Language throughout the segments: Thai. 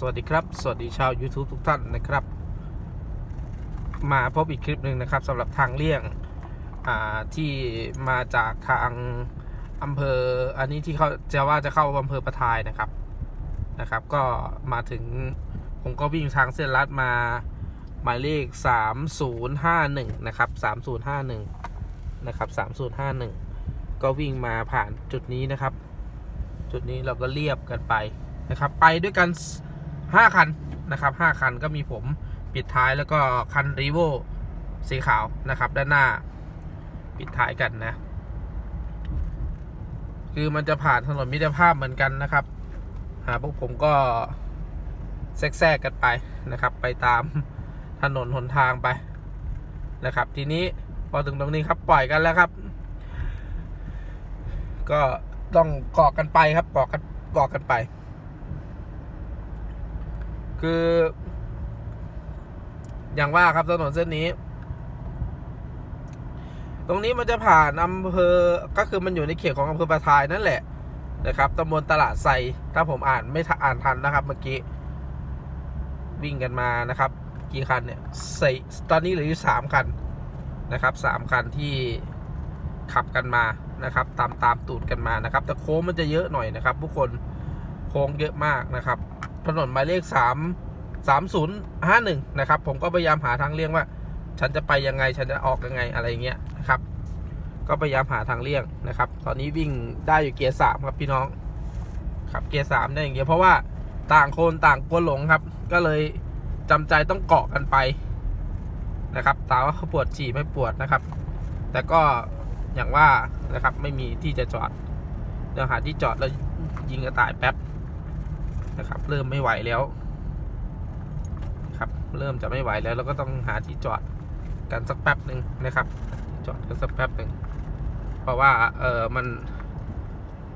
สวัสดีครับ สวัสดีชาว YouTube ทุกท่านนะครับ มาพบอีกคลิปหนึ่งนะครับสำหรับทางเลี่ยงที่มาจากทางอำเภออันนี้ที่เขาจะว่าจะเข้าอำเภอประทายนะครับนะครับ ก็มาถึงผมก็วิ่งทางเส้นลัดมาหมายเลข 3051 นะครับ 3051 นะครับ 3051 ก็วิ่งมาผ่านจุดนี้นะครับ จุดนี้เราก็เรียบกันไปนะครับ ไปด้วยกัน 5คันนะครับ5คันก็มีผมปิดท้ายแล้วก็คันรีโวสีขาวนะครับด้านหน้าปิดท้ายกันนะ คือมันจะผ่านถนนมิตรภาพเหมือนกันนะครับหาพวกผมก็แทรกกันไปนะครับ ไปตามถนนหนทางไปนะครับ ทีนี้พอถึงตรงนี้ครับปล่อยกันแล้วครับ ก็ต้องเกาะกันไปครับเกาะกันเกาะกันไป คือ อย่างว่าครับถนนเส้นนี้ ตรงนี้มันจะผ่านอำเภอก็คือมันอยู่ในเขตของอำเภอประทายนั่นแหละนะครับตำบลตลาดไซถ้าผมอ่านไม่อ่านทันนะครับ เมื่อกี้ วิ่งกันมานะครับ กี่คันเนี่ยสี่ตอนนี้เหลืออยู่สามคันนะครับสามคันที่ขับกันมานะครับ ตามตามตูดกันมานะครับ แต่โค้งมันจะเยอะหน่อยนะครับผู้คนโค้งเยอะมากนะครับ ถนนหมายเลขสามสามศูนย์ห้าหนึ่งนะครับ ผมก็พยายามหาทางเลี่ยงว่า ฉันจะไปยังไงฉันจะออกยังไงอะไรเงี้ยนะครับ ก็พยายามหาทางเลี่ยงนะครับ ตอนนี้วิ่งได้อยู่เกียร์สามครับพี่น้องขับเกียร์สามได้อย่างเดียวเพราะว่าต่างคนต่างกลัวหลงครับ ก็เลยจำใจต้องเกาะกันไปนะครับถามว่าเขาปวดฉี่ไม่ปวดนะครับ แต่ก็อย่างว่านะครับไม่มีที่จะจอดเดี๋ยวหาที่จอดแล้วยิงกระต่ายแป๊บ นะครับ เริ่มไม่ไหวแล้วครับเริ่มจะไม่ไหวแล้วเราก็ต้องหาที่จอดกันสักแป๊บหนึ่งนะครับ จอดกันสักแป๊บหนึ่งเพราะว่าเออมัน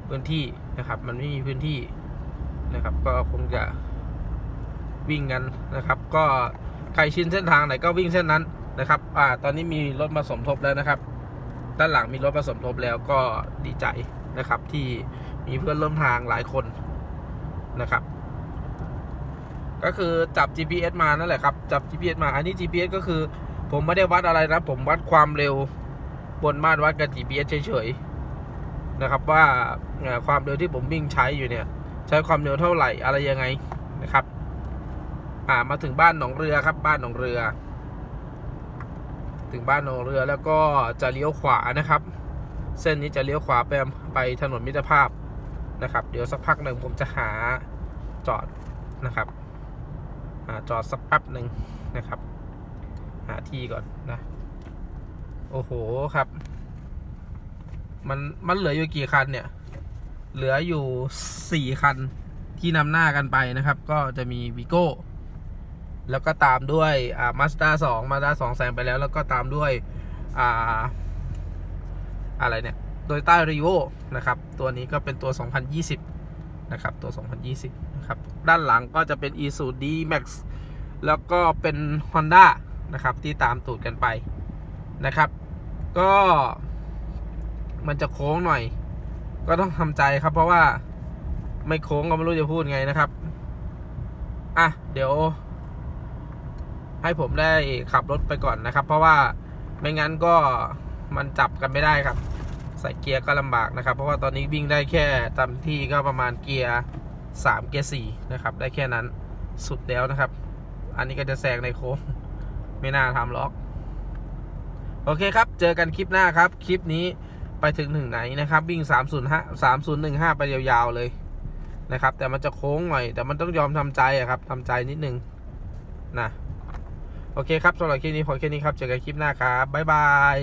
พื้นที่นะครับ มันไม่มีพื้นที่นะครับ ก็คงจะวิ่งกันนะครับ ก็ใครชินเส้นทางไหนก็วิ่งเส้นนั้นนะครับ อ่า ตอนนี้มีรถมาสมทบแล้วนะครับ ด้านหลังมีรถมาสมทบแล้วก็ดีใจนะครับ ที่มีเพื่อนร่วมทางหลายคนนะครับ ก็คือจับ GPS มานั่นแหละครับ จับ GPS มา อันนี้ GPS ก็คือ ผมไม่ได้วัดอะไรนะ ผมวัดความเร็ว บนม่านวัดกับ GPS เฉยๆนะครับว่าความเร็วที่ผมวิ่งใช้อยู่เนี่ย ใช้ความเร็วเท่าไหร่อะไรยังไงนะครับ อ่ามาถึงบ้านหนองเรือครับ บ้านหนองเรือ ถึงบ้านหนองเรือแล้วก็จะเลี้ยวขวานะครับ เส้นนี้จะเลี้ยวขวาไปไปถนนมิตรภาพนะครับ เดี๋ยวสักพักหนึ่งผมจะหาจอดนะครับ จอดสักแป๊บหนึ่งนะครับ หาที่ก่อนนะ โอ้โหครับ มันมันเหลืออยู่กี่คันเนี่ย เหลืออยู่สี่คันที่นำหน้ากันไปนะครับ ก็จะมีวิโก้แล้วก็ตามด้วยอ่ามาสด้าสองมาสด้าสองแซงไปแล้ว แล้วก็ตามด้วยอ่าอะไรเนี่ยโดยต้ารีโวนะครับ ตัวนี้ก็เป็นตัว 2020 นะครับ ตัว 2020 นะครับ ด้านหลังก็จะเป็น i s u d Max แล้วก็เป็น Honda นะครับ ที่ตามตูดกันไปนะครับ ก็มันจะโค้งหน่อย ก็ต้องทำใจครับ เพราะว่าไม่โค้งก็ไม่รู้จะพูดไงนะครับ อะ เดี๋ยว ให้ผมได้ขับรถไปก่อนนะครับ เพราะว่าไม่งั้นก็มันจับกันไม่ได้ครับ ใส่เกียร์ก็ลำบากนะครับ เพราะว่าตอนนี้วิ่งได้แค่ตามที่ก็ประมาณเกียร์3เกียร์4นะครับ ได้แค่นั้นสุดแล้วนะครับ อันนี้ก็จะแซงในโค้งไม่น่าทำหรอก โอเคครับ เจอกันคลิปหน้าครับ คลิปนี้ไปถึงถึงไหนนะครับ วิ่ง 305 3015 ไปยาวๆเลยนะครับ แต่มันจะโค้งหน่อย แต่มันต้องยอมทำใจอะครับทำใจนิดนึงนะ โอเคครับสำหรับคลิปนี้พอแค่นี้ครับ เจอกันคลิปหน้าครับ บ๊ายบาย